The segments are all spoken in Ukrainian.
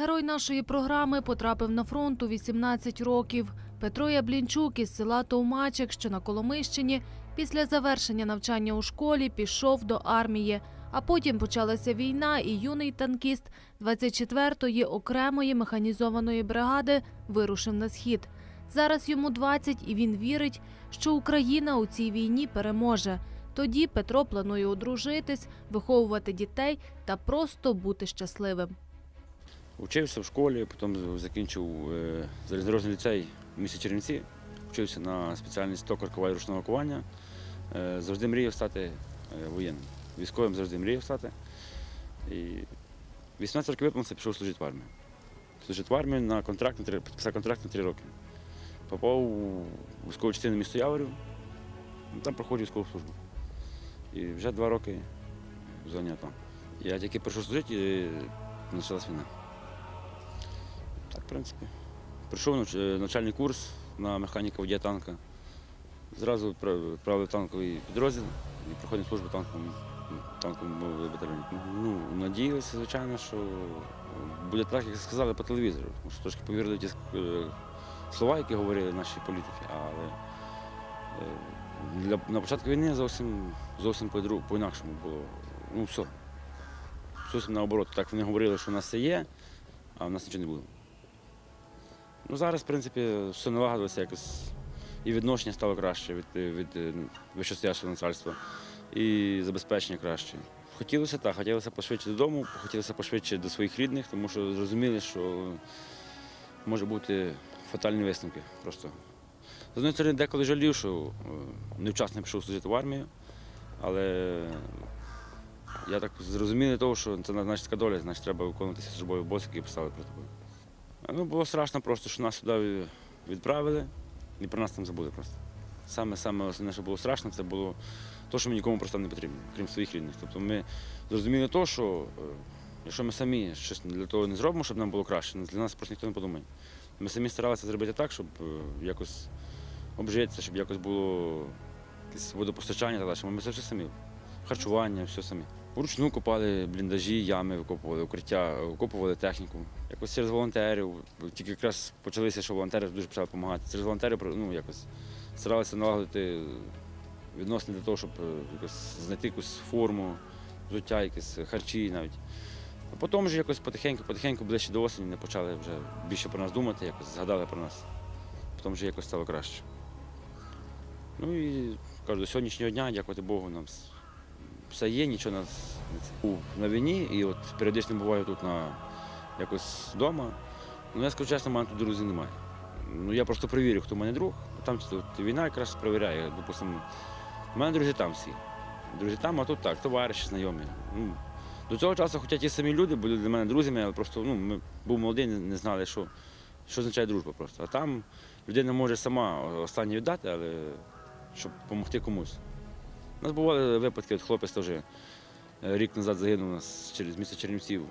Герой нашої програми потрапив на фронт у 18 років. Петро Яблінчук із села Товмачик, що на Коломищині, після завершення навчання у школі пішов до армії. А потім почалася війна, і юний танкіст 24-ї окремої механізованої бригади вирушив на схід. Зараз йому 20, і він вірить, що Україна у цій війні переможе. Тоді Петро планує одружитись, виховувати дітей та просто бути щасливим. Учився в школі, потім закінчив е, залізнодорожний ліцей в місті Чернівці, вчився на спеціальність токар і ручного кування. Е, Завжди мріяв стати е, воєнним. Військовим завжди мріяв стати. І 18 років виповнився, пішов служити в армію. Служити в армію на контракт на три, підписав контракт на три роки. Попав у військову частину місто Яворів, там проходив військову службу. І вже два роки в зоні АТО. Я тільки прийшов служити, і почалась війна. Так, в принципі. Прийшов навч- навчальний курс на механіка водія танка. Зразу відправ- танковий підрозділ і проходив службу танковому, танковому батальйоні. Ну, надіялися, звичайно, що буде так, як сказали по телевізору. Тому що трошки повірили ті е, слова, які говорили наші політики. Але е, для, на початку війни зовсім, зовсім по-інакшому було. Ну, все. Зовсім наоборот. Так вони говорили, що у нас все є, а в нас нічого не було. Ну, зараз, в принципі, все налагодилося якось. І відношення стало краще від, від е, вищостоящого начальства, і забезпечення краще. Хотілося так, хотілося пошвидше додому, хотілося пошвидше до своїх рідних, тому що зрозуміли, що може бути фатальні висновки просто. З однієї сторони, деколи жалів, що е, невчасно пішов служити в армію, але я так зрозумів того, що це значить така доля, значить треба виконувати службові обов'язки, які писали про тобою. Ну, було страшно просто, що нас сюди відправили і про нас там забули просто. Саме саме основне, що було страшно, це було те, що ми нікому просто не потрібні, крім своїх рідних. Тобто ми зрозуміли те, що е, якщо ми самі щось для того не зробимо, щоб нам було краще, для нас просто ніхто не подумає. Ми самі старалися зробити так, щоб е, якось обжитися, щоб якось було якесь водопостачання та далі. Ми все самі. Харчування, все самі. Вручну копали бліндажі, ями викопували, укриття, викопували техніку. Якось через волонтерів. Тільки якраз почалися, що волонтери дуже почали допомагати. Через волонтерів ну, якось старалися налагодити відносини для того, щоб е, якось знайти якусь форму, взуття, якісь харчі навіть. А потім вже якось потихеньку, потихеньку ближче до осені не почали вже більше про нас думати, якось згадали про нас. Потім вже якось стало краще. Ну і кажу, до сьогоднішнього дня, дякувати Богу, нам все є, нічого нас. На війні, і от періодично буваю тут на якось вдома. Ну я скажу чесно, мене тут друзів немає. Ну я просто перевірю, хто в мене друг. Там тут війна якраз перевіряє. Допустимо, у мене друзі там всі. Друзі там, а тут так, товариші, знайомі. Ну, до цього часу, хоча ті самі люди були для мене друзями, але просто ну, ми був молодий, не знали, що, що означає дружба просто. А там людина може сама останнє віддати, але щоб допомогти комусь. У нас бували випадки, от хлопець теж е, рік назад загинув у нас через місто Чернівців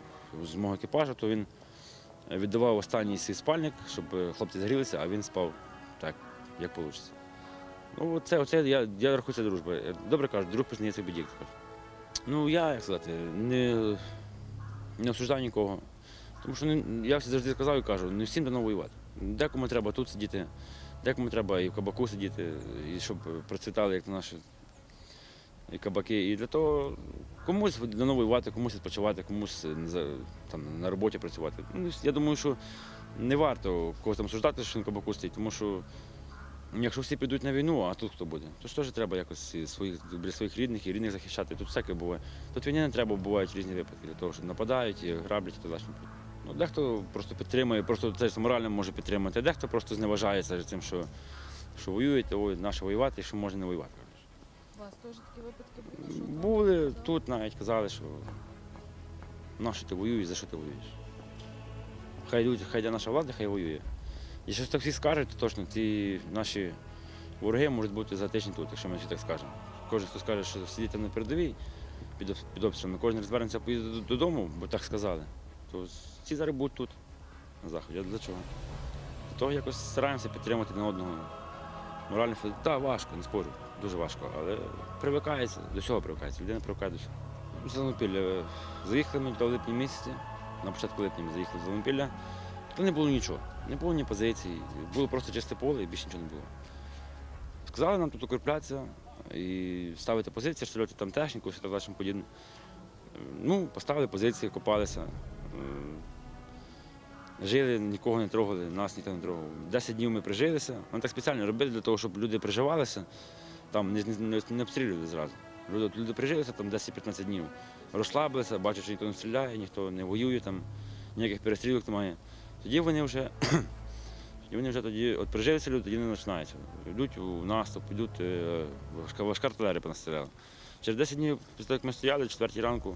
з мого екіпажу, то він віддавав останній свій спальник, щоб е, хлопці згрілися, а він спав так, як вийде. Ну, оце, оце я, я рахую це дружба. Добре кажуть, друг пізнається в біді. як то кажуть. Ну, я, як сказати, не, не осуждаю нікого. Тому що не- я завжди казав і кажу, не всім дано воювати. Декому треба тут сидіти, декому треба і в кабаку сидіти, і щоб процвітали, як наші і кабаки. І для того комусь воювати, комусь відпочивати, комусь е, там, на роботі працювати. Ну, я думаю, що не варто когось там осуждати, що на кабаку стоїть, тому що якщо всі підуть на війну, а тут хто буде, то ж теж треба якось своїх, своїх рідних і рідних захищати. Тут всяке буває. Тут війни не треба, бувають різні випадки для того, що нападають, і граблять і далі. Ну, дехто просто підтримує, просто це морально може підтримати, дехто просто зневажається тим, що, що воюють, ой, наше воювати, що можна не воювати. У вас теж такі випадки Були Були тут навіть казали, що на що ти воюєш, за що ти воюєш. Хай люди, хай йде наша влада, хай воює. І щось так всі скажуть, то точно ті наші вороги можуть бути затичні тут, якщо ми всі так скажемо. Кожен, хто скаже, що сидіти на передовій під, під обстрілами, кожен розвернеться поїде додому, бо так сказали, то ці зараз будуть тут, на заході. А для чого? Того якось стараємося підтримати один одного. Морально так, важко, не спорю, дуже важко, але привикається, до всього привикається, людина привикає до всього. Зеленопілля заїхали ми до липні місяці, на початку липня ми заїхали з Ломпілля, то не було нічого. Не було ні позицій, було просто чисте поле і більше нічого не було. Сказали нам тут укріплятися і ставити позиції, штурмувати там техніку, все так далі подібне. Ну, поставили позиції, копалися. Жили, нікого не трогали, нас ніхто не трогав. Десять днів ми прижилися. Вони так спеціально робили для того, щоб люди приживалися, там не, не, не обстрілювали зразу. Люди, люди прижилися там 10-15 днів. Розслабилися, бачать, що ніхто не стріляє, ніхто не воює, там, ніяких перестрілок немає. Тоді вони вже, тоді вони вже тоді, от прижилися люди, тоді не починаються. Йдуть у наступ, йдуть е, важка, важка артилерія понастріляла. Через 10 днів після того, як ми стояли, 4 ранку,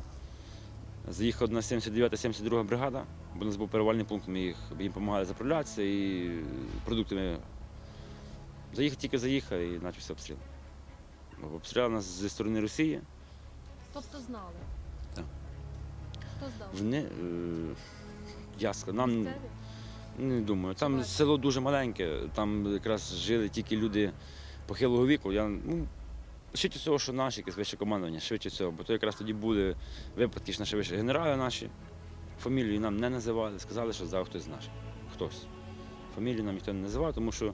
заїхала одна 79-72 бригада, бо у нас був перевальний пункт, ми їх, їм допомагали заправлятися і продуктами. Заїхав, тільки заїхав і почався обстріл. Обстріляли нас зі сторони Росії. Тобто знали? Так. Хто здав? Вони, е, я сказав, нам Місцеві? не думаю. Там село дуже маленьке, там якраз жили тільки люди похилого віку. Я, ну, швидше всього, що наші якесь вище командування, швидше всього, бо то якраз тоді були випадки, що наші вищі генерали наші. Фамілію нам не називали, сказали, що здав хтось з наших. Хтось. Фамілію нам ніхто не називав, тому що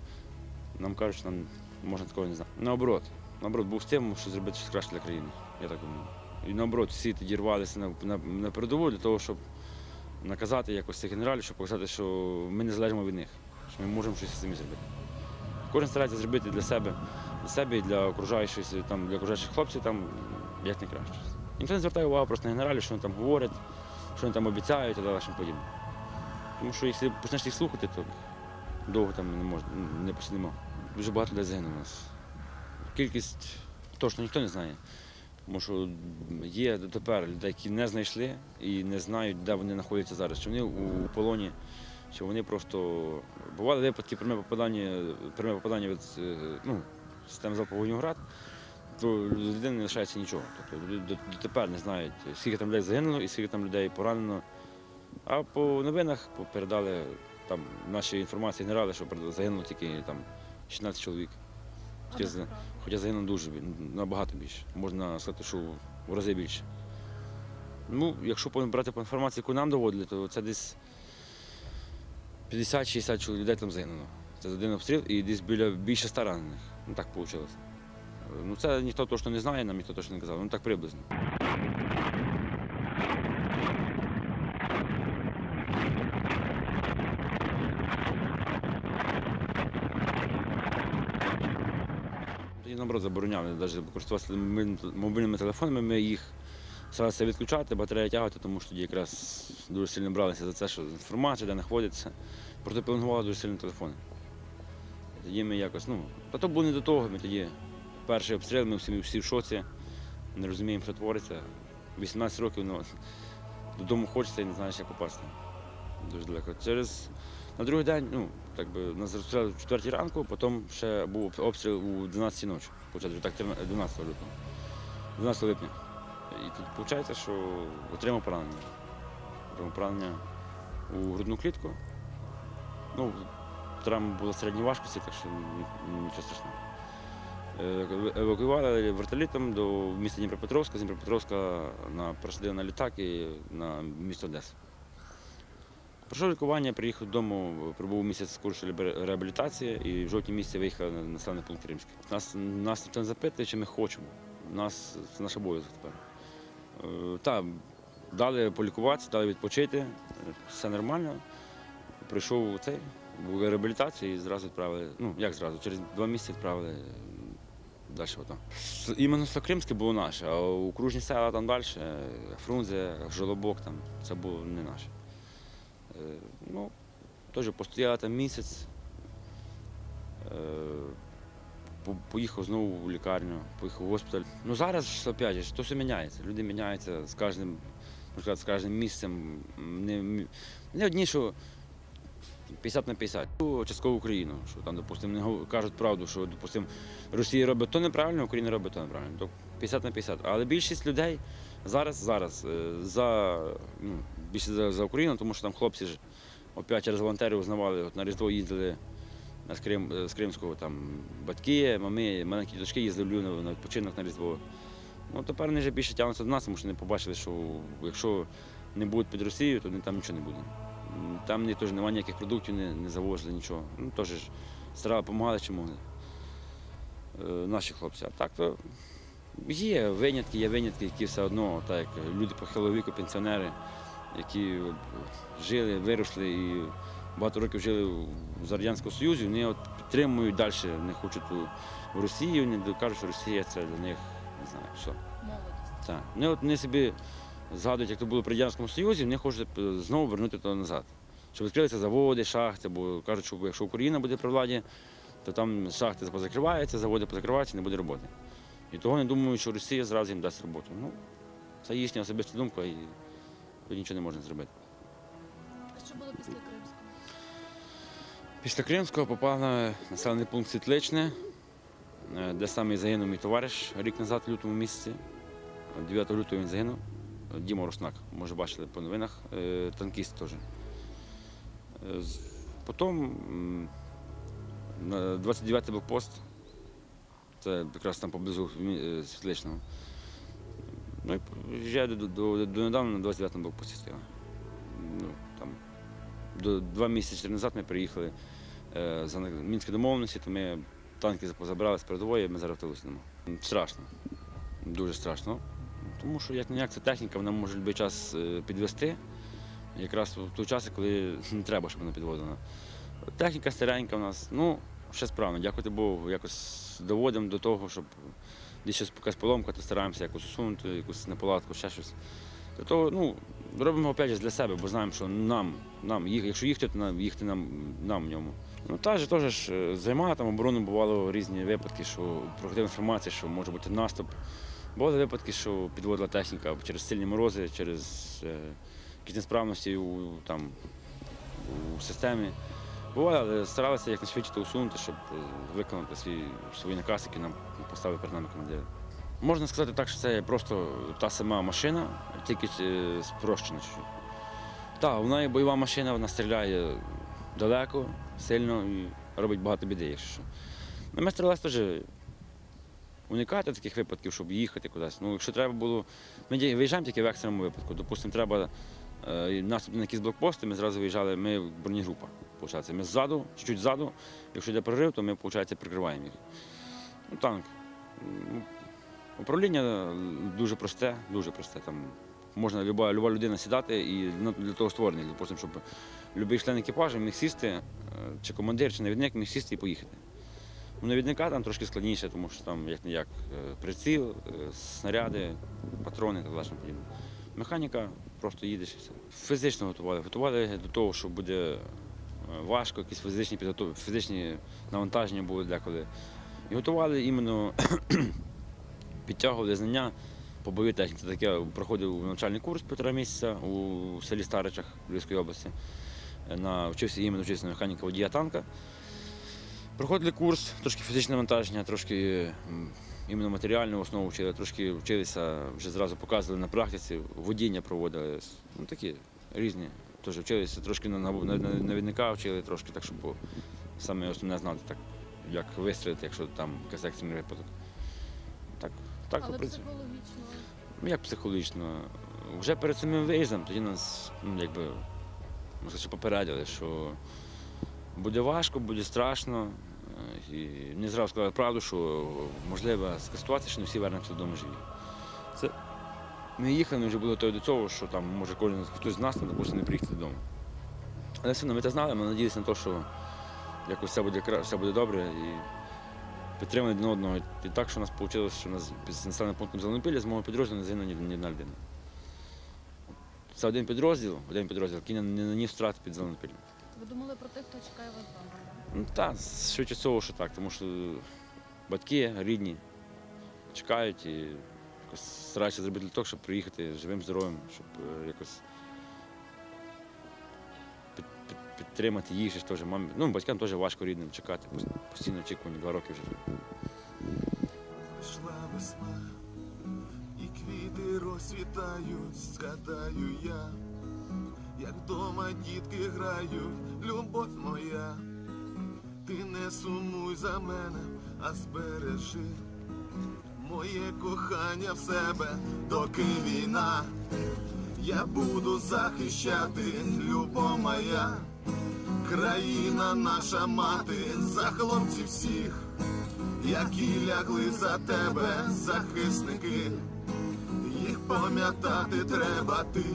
нам кажуть, що нам можна такого не знати. Наоборот, наоборот, був стимул, що зробити щось краще для країни. Я так думаю. І наоборот, всі тоді рвалися на, на, на передову для того, щоб наказати якось цих генералів, щоб показати, що ми не залежимо від них, що ми можемо щось самі зробити. Кожен старається зробити для себе, для себе і для окружаючих, там, для окружаючих хлопців там як найкраще. Ніхто не звертає увагу просто на генералів, що вони там говорять, що вони там обіцяють і далі подібне. Тому що якщо почнеш їх слухати, то довго там не можна, не посидимо. Дуже багато людей загинуло у нас. Кількість точно ніхто не знає. Тому що є дотепер людей, які не знайшли і не знають, де вони знаходяться зараз. Чи вони у полоні, чи вони просто бували випадки пряме попадання, пряме попадання від е, ну, системи залпового град, то людини не лишається нічого. Тобто люди дотепер не знають, скільки там людей загинуло і скільки там людей поранено. А по новинах передали там наші інформації генерали, що загинуло тільки там 16 чоловік. Хоча, хоча загинуло дуже набагато більше. Можна сказати, що в рази більше. Ну, якщо брати по інформації, яку нам доводили, то це десь 50-60 людей там загинуло. Це за один обстріл і десь біля більше ста ранених. Ну так вийшло. Ну це ніхто точно не знає, нам ніхто точно не казав. Ну так приблизно. Тоді наоборот забороняли навіть користуватися мобільними- телефонами, ми їх старалися відключати, батареї тягати, тому що тоді якраз дуже сильно бралися за це, що інформація, де знаходиться. Проте пеленгували дуже сильно телефони. Тоді ми якось, ну, та то було не до того. Ми тоді перший обстріл, ми всі, всі в шоці, не розуміємо, що твориться. 18 років, ну, додому хочеться і не знаєш, як попасти. Дуже далеко. Через на другий день, ну, так би нас розстріляли в 4 ранку, потім ще був обстріл у 12 ночі, почати так 12 лютого. 12 липня. І тут виходить, що отримав поранення. Отримав поранення у грудну клітку. Ну, травма була середньої важкості, так що нічого страшного. Е, Евакуювали вертолітом до міста Дніпропетровська, з Дніпропетровська на, просадили на літак і на місто Одеса. Пройшов лікування, приїхав додому, пробув місяць в курсі реабілітації і в жовтні місяці виїхав на населений пункт Римський. Нас, нас ніхто не запитує, чи ми хочемо. Нас, це наш обов'язок тепер. Е, Так, дали полікуватися, дали відпочити, е, все нормально. Прийшов цей, був реабілітація і зразу відправили, ну як зразу, через два місяці відправили далі. Ото. Іменно Сокримське було наше, а окружні села там далі, Фрунзе, Жолобок, там, це було не наше. Е, Ну, теж постояли там місяць. Е, Поїхав знову в лікарню, поїхав в госпіталь. Ну зараз ж опять же, то все міняється. Люди міняються з кожним, можна сказати, з кожним місцем. Не, не одні, що 50 на 50. Ну, Частково Україну, що там, допустимо, не кажуть правду, що допустимо, Росія робить то неправильно, Україна робить то неправильно. То 50 на 50. Але більшість людей зараз, зараз е, за, ну, більше за, за Україну, тому що там хлопці ж опять через волонтерів узнавали, от на Різдво їздили з, Крим, е, з Кримського, там батьки, мами, маленькі дочки їздили в Львів на відпочинок на Різдво. Ну, тепер вони вже більше тягнуться до нас, тому що вони побачили, що якщо не будуть під Росією, то там нічого не буде. Там ні, теж немає ніяких продуктів, не, не завозили нічого. Ну, теж ж стара допомагали, чи могли. Е, наші хлопці. А так то є винятки, є винятки, які все одно, так як люди похилого віку, пенсіонери, які жили, виросли і багато років жили в Радянському Союзі, вони от підтримують далі, не хочуть у, в Росію, вони кажуть, що Росія це для них, не знаю, що. Молодість. Так. Вони, от, вони собі згадують, як то було при Радянському Союзі, вони хочуть е, знову вернути то назад. Щоб відкрилися заводи, шахти, бо кажуть, що якщо Україна буде при владі, то там шахти позакриваються, заводи позакриваються, не буде роботи. І того не думають, що Росія зразу їм дасть роботу. Ну, це їхня особиста думка і тут нічого не можна зробити. А Що було після Кримського? Після Кримського попав на населений пункт Світличне, е, де саме загинув мій товариш рік назад, в лютому місяці. 9 лютого він загинув. Діма Руснак, може бачили по новинах, е, танкіст теж. Е, Потім на 29-й блокпост, це якраз там поблизу е, Світличного. Ну і вже до, до, до недавно на 29-му блокпості стояв. Ну, там, до, два місяці назад ми приїхали е, за мінські домовленості, то ми танки позабрали з передової, ми зараз в. Страшно, дуже страшно. Тому що як ніяк ця техніка, вона може будь-який час е, підвести, якраз в той час, коли не треба, щоб вона підводила. Техніка старенька в нас, ну, ще справно, дякувати Богу, якось доводимо до того, щоб десь щось якась поломка, то стараємося якось усунути, якусь неполадку, ще щось. Для того, ну, робимо опять же для себе, бо знаємо, що нам, нам їх, якщо їхати, то нам, їхати нам, нам в ньому. Ну, та ж теж е, займає там оборону, бувало різні випадки, що проходила інформація, що може бути наступ. Бували випадки, що підводила техніка через сильні морози, через е, якісь несправності у, там, у системі. Бувало, але старалися якнайшвидше то усунути, щоб е, виконати свій, свої наказ, які нам поставили перед нами командири. Можна сказати так, що це просто та сама машина, тільки е, спрощена. Так, вона є бойова машина, вона стріляє далеко, сильно і робить багато біди, якщо що. Ну, Ми старалися теж уникати таких випадків, щоб їхати кудись. Ну, якщо треба було, ми виїжджаємо тільки в екстреному випадку. Допустимо, треба е, наступ на якісь блокпости, ми зразу виїжджали, ми бронегрупа. Получається. Ми ззаду, чуть-чуть ззаду. Якщо йде прорив, то ми, виходить, прикриваємо їх. Ну, танк. Ну, Управління дуже просте, дуже просте. Там можна люба, люба людина сідати і ну, для того допустим, щоб будь-який член екіпажу міг сісти, е, чи командир, чи навідник міг сісти і поїхати. У навідника там трошки складніше, тому що там як не як приціл, е, снаряди, патрони та далі подібне. Механіка просто їдеш і все. Фізично готували. Готували до того, що буде е, важко, якісь фізичні підготов... фізичні навантаження були деколи. І готували іменно підтягували знання по бойовій техніці. Так я проходив навчальний курс півтора місяця у селі Старичах Львівської області. Е, На, вчився іменно вчився на механіка водія танка. Проходили курс, трошки фізичне навантаження, трошки іменно матеріальну основу вчили, трошки вчилися, вже зразу показували на практиці, водіння проводили. Ну, такі різні. Теж вчилися, трошки на, на, на, на навідника вчили, трошки так, щоб саме основне знати, так, як вистрілити, якщо там якийсь екстрений випадок. Так, так, Але в принципі. психологічно. Ну, як психологічно? Вже перед самим виїздом тоді нас, ну, якби, можна попередили, що буде важко, буде страшно. І не зразу сказали правду, що можлива ситуація, що не всі вернемося додому живі. Це ми їхали, ми вже готові до цього, що там може кожен хтось з нас там, допустим, не приїхати додому. Але все одно ми це знали, ми надіялися на те, що якось все буде, все буде добре. І підтримали один одного. І так, що у нас вийшло, що у нас під населеним пунктом Зеленопілля з мого підрозділу не загинула ні, одна людина. Це один підрозділ, один підрозділ, який не наніс втрат під Зеленопіллям. Ви думали про тих, хто чекає вас вдома? Ну так, швидше всього, що так, тому що батьки рідні чекають і якось стараються зробити для того, щоб приїхати живим, здоровим, щоб е, якось під, під, підтримати їх ж теж мамі. Ну, батькам теж важко рідним чекати, постійно очікування, два роки вже. Прийшла весна, і квіти розцвітають, згадаю я, як вдома дітки грають, любов моя, ти не сумуй за мене, а збережи моє кохання в себе, доки війна. я буду захищати, любов моя, країна наша мати, за хлопців всіх, які лягли за тебе, захисники, їх пам'ятати треба, ти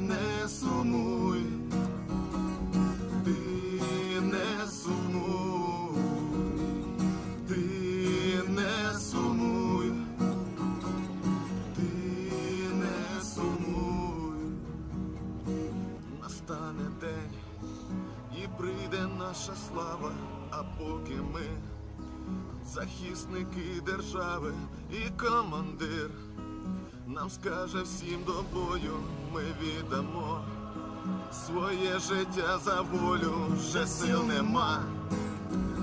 не сумуй, поки ми захисники держави і командир. Нам скаже всім до бою, ми віддамо своє життя за волю, вже сил нема,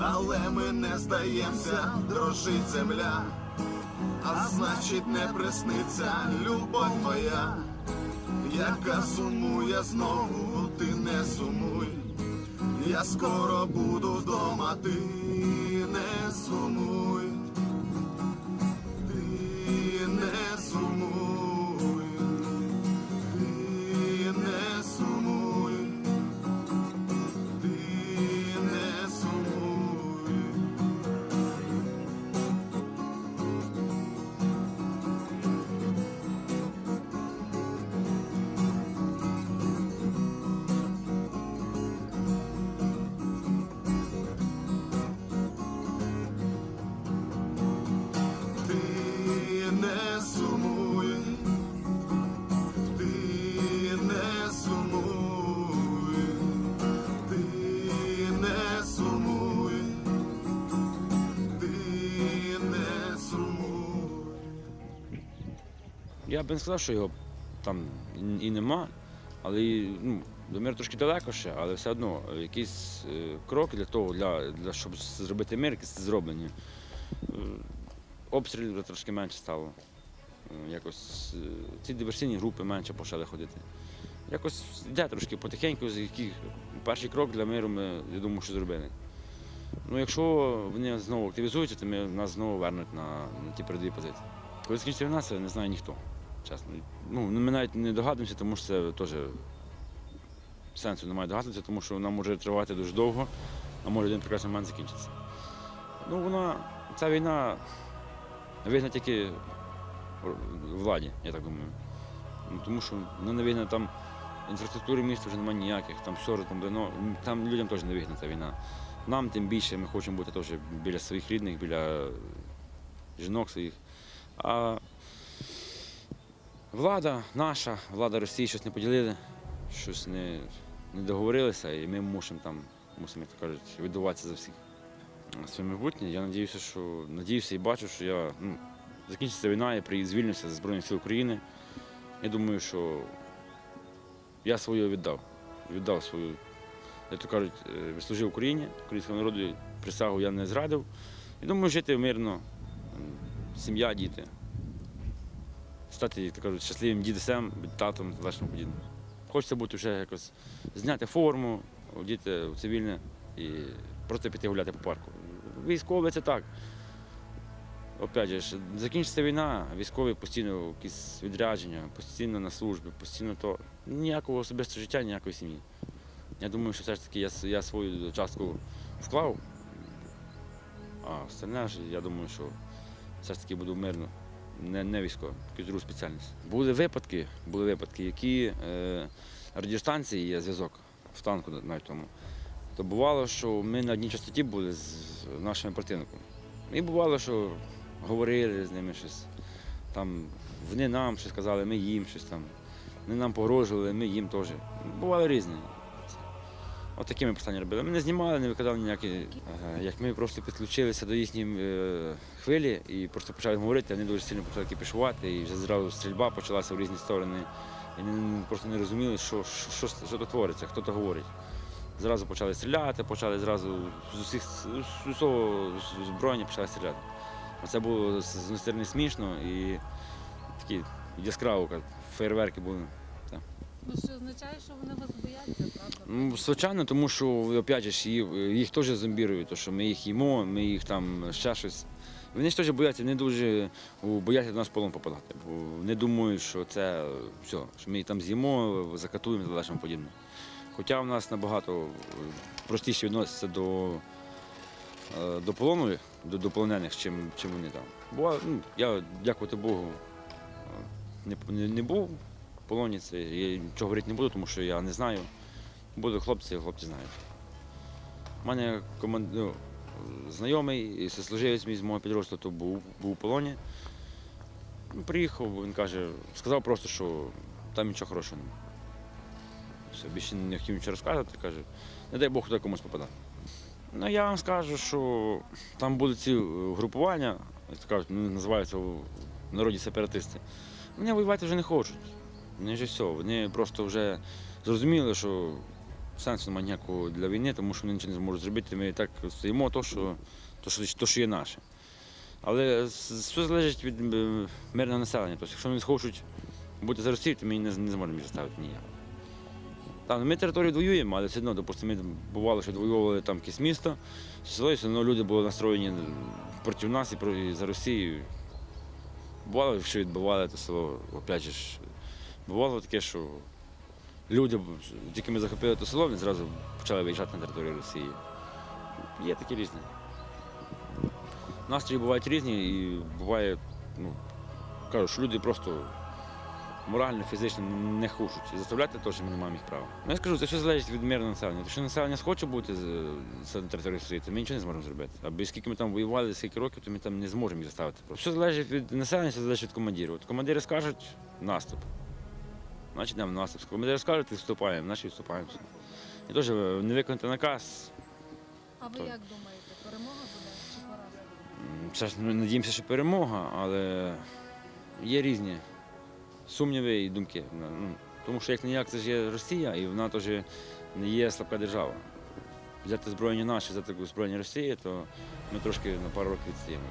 але ми не здаємося, дрожить земля, а значить не присниться любов моя, яка сумує знову, ти не сумуй, я скоро буду вдома, ти Я б не сказав, що його там і нема, але ну, до миру трошки далеко ще, але все одно якісь е, кроки для того, для, для, щоб зробити мир, якісь зроблені. Е, Обстрілів трошки менше стало. Е, Якось ці диверсійні групи менше почали ходити. Якось йде трошки потихеньку, з яких перший крок для миру ми, я думаю, що зробили. Ну, якщо вони знову активізуються, то ми, нас знову вернуть на, на ті передові позиції. Коли закінчиться війна, це не знає ніхто. Чесно. Ну, ми навіть не догадуємося, тому що це теж сенсу немає догадуватися, тому що вона може тривати дуже довго, а може один прекрасний момент закінчиться. Ну, вона, ця війна вигна тільки владі, я так думаю. Ну, тому що вона не вигна там інфраструктури міста вже немає ніяких, там все там, давно, там людям теж не вигна ця війна. Нам тим більше ми хочемо бути теж біля своїх рідних, біля жінок своїх. А влада наша, влада Росії щось не поділили, щось не, не договорилися, і ми мусимо там, мусимо, як то кажуть, віддуватися за всіх. Своє майбутнє, я надіюся, що надіюся і бачу, що я ну, закінчиться війна, я звільнюся з Збройних сил України. Я думаю, що я своє віддав. Віддав свою, як то кажуть, е, відслужив Україні, українському народу присягу я не зрадив. І думаю, жити мирно, сім'я, діти. Стати, то кажуть, щасливим дідусем, татом, залежно подібне. Хочеться бути вже якось зняти форму, одіти в цивільне і просто піти гуляти по парку. Військове це так. Опять же, закінчиться війна, військові постійно якісь відрядження, постійно на службі, постійно то ніякого особистого життя, ніякої сім'ї. Я думаю, що все ж таки я, я свою частку вклав, а остальне ж, я думаю, що все ж таки буду мирно, не, не військово, якусь другу спеціальність. Були випадки, були випадки, які е, радіостанції є зв'язок в танку навіть тому. То бувало, що ми на одній частоті були з нашими противниками. І бувало, що говорили з ними щось. Там вони нам щось казали, ми їм щось там. Вони нам погрожували, ми їм теж. Бували різні. От такі ми питання робили. Ми не знімали, не викидали ніякі. Як ми просто підключилися до їхньої е, хвилі і просто почали говорити, вони дуже сильно почали кипішувати, і вже зразу стрільба почалася в різні сторони. І вони просто не розуміли, що, що, що, що тут твориться, хто то говорить. Зразу почали стріляти, почали зразу з усіх з усього зброєння почали стріляти. Це було з однієї смішно і такі яскраво, фейерверки були. Ну що означає, що вони вас бояться, правда? Ну, звичайно, тому що опять ж, їх, теж зомбірують, то що ми їх їмо, ми їх там ще щось. Вони ж теж бояться, не дуже бояться до нас полон попадати. Бо вони думають, що це все, що ми їх там з'їмо, закатуємо і подібне. Хоча в нас набагато е, простіше відносяться до, е, до полону, до, до полонених, чим, чим вони там. Бо ну, я, дякувати Богу, е, не, не, не був полоні, це я нічого говорити не буду, тому що я не знаю. Буду хлопці, хлопці знають. У мене команд... ну, знайомий, сослуживець мій з мого підрозділу то був, був у полоні. Ну, приїхав, він каже, сказав просто, що там нічого хорошого немає. Все, більше не хотів нічого розказувати, каже, не дай Бог туди комусь попадати. Ну я вам скажу, що там будуть ці е, групування, як кажуть, називаються в народі сепаратисти. Вони воювати вже не хочуть. Вже все, вони просто вже зрозуміли, що сенсу немає ніякого для війни, тому що вони нічого не зможуть зробити. Ми і так стоїмо, то, що, то, що, то, що є наше. Але все залежить від е, мирного населення. Тобто, якщо вони хочуть бути за Росію, то ми не, не зможемо їх заставити ніяк. Там, ми територію воюємо, але все одно, допустимо, ми бувало, що воювали там якесь місто, село, все одно люди були настроєні проти нас і за Росію. Бувало, що відбивали те село, опять же, бувало таке, що люди, тільки ми захопили те село, вони зразу почали виїжджати на територію Росії. Є такі різні. Настрої бувають різні і буває, ну, кажу, що люди просто морально, фізично не хочуть. І заставляти теж ми не маємо їх права. Ну, я скажу, це все залежить від мирного населення. Якщо населення схоче бути на території Росії, то ми нічого не зможемо зробити. Аби скільки ми там воювали, скільки років, то ми там не зможемо їх заставити. Все залежить від населення, все залежить від командирів. От командири скажуть наступ. Значить, йдемо в наступ. Командири скажуть, вступаємо, значить вступаємо. І теж е, не виконати наказ. А ви Так. як думаєте, перемога буде чи поразка? Це ж ми надіємося, що перемога, але є різні сумніви і думки. Ну, Тому що як не як це ж є Росія, і вона теж не є слабка держава. Взяти збройні наші, взяти збройні Росії, то ми трошки на пару років відстаємо.